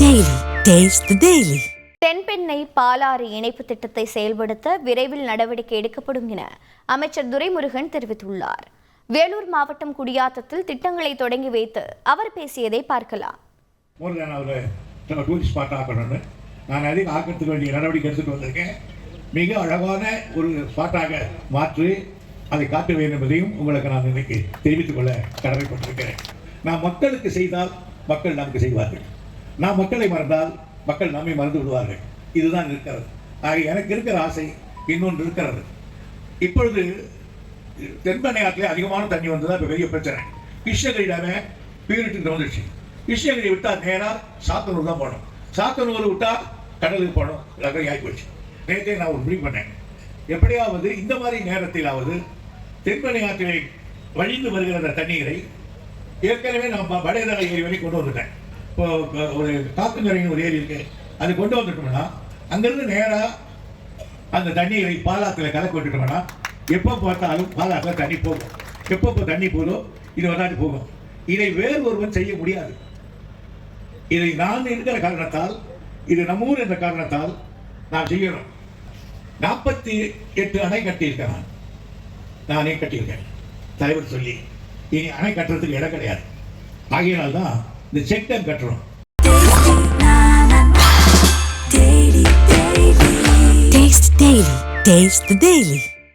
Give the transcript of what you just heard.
Taste the Daily. Thenpennai Palar இணைப்பு திட்டத்தை செயல்படுத்த விரைவில் நடவடிக்கை எடுக்கப்படும் என அமைச்சர் துரைமுருகன் தெரிவித்துள்ளார். வேலூர் மாவட்டம் குடியாத்தத்தில் திட்டங்களை தொடங்கி வைத்து அவர் பேசியதை பார்க்கலாம். முருகன் அவரை டூரிஸ்ட் ஸ்பாட் ஆக்கணும்னு நான் அதிக ஆக்கிறதுக்கு வேண்டிய நடவடிக்கை எடுத்துகிட்டு வந்திருக்கேன். மிக அழகான ஒரு ஸ்பாட்டாக மாற்றி அதை காட்ட வேண்டும் என்பதையும் உங்களுக்கு நான் இன்னைக்கு தெரிவித்துக் கொள்ள கடமைப்பட்டிருக்கிறேன். நான் மக்களுக்கு செய்தால் மக்கள் நமக்கு செய்வார்கள். நான் மக்களை மறந்தால் மக்கள் நம்மை மறந்து விடுவார்கள். இதுதான் இருக்கிறது. ஆக எனக்கு இருக்கிற ஆசை இன்னொன்று இருக்கிறது. இப்பொழுது தென்பெண்ணையாற்றிலே அதிகமான தண்ணி வந்ததா இப்போ பெரிய பிரச்சனை. கிருஷ்ணகிரி பீரிட்டு வந்துடுச்சு. கிருஷ்ணகிரி விட்டால் நேராக சாத்தனூர் தான் போகணும். சாத்தனூர் விட்டால் கடலுக்கு போகணும். நகரி ஆகி போச்சு. நேற்றே நான் ஒரு முடிவு பண்ணேன். எப்படியாவது இந்த மாதிரி நேரத்திலாவது தென்பெண்ணை ஆற்றிலே வழிந்து வருகிற அந்த தண்ணீரை ஏற்கனவே நான் வடைதலை ஏரி வரை கொண்டு வந்துட்டேன். ஒரு காக்குங்கரையின் ஒரு ஏரி இருக்கு. அது கொண்டு வந்துட்டோம்னா அங்கேருந்து நேராக அந்த தண்ணீரை பாலாத்தில் கலக்க விட்டுட்டோம்னா எப்போ பார்த்தாலும் பாலாத்தில் தண்ணி போகும். எப்போ இப்போ தண்ணி போதோ இது வந்தாட்டு போகும். இதை வேறு ஒருவன் செய்ய முடியாது. இதை நான் இருக்கிற காரணத்தால் இது நம்ம ஊர் என்ற காரணத்தால் நான் செய்யணும். நாற்பத்தி எட்டு அணை கட்டியிருக்கேன் நான் நானே கட்டியிருக்கேன். தலைவர் சொல்லி இனி அணை கட்டுறதுக்கு இடம் கிடையாது. ஆகையினால் தான் இந்த செக் டேம் கட்டுறோம் Taste Daily. Taste the Daily.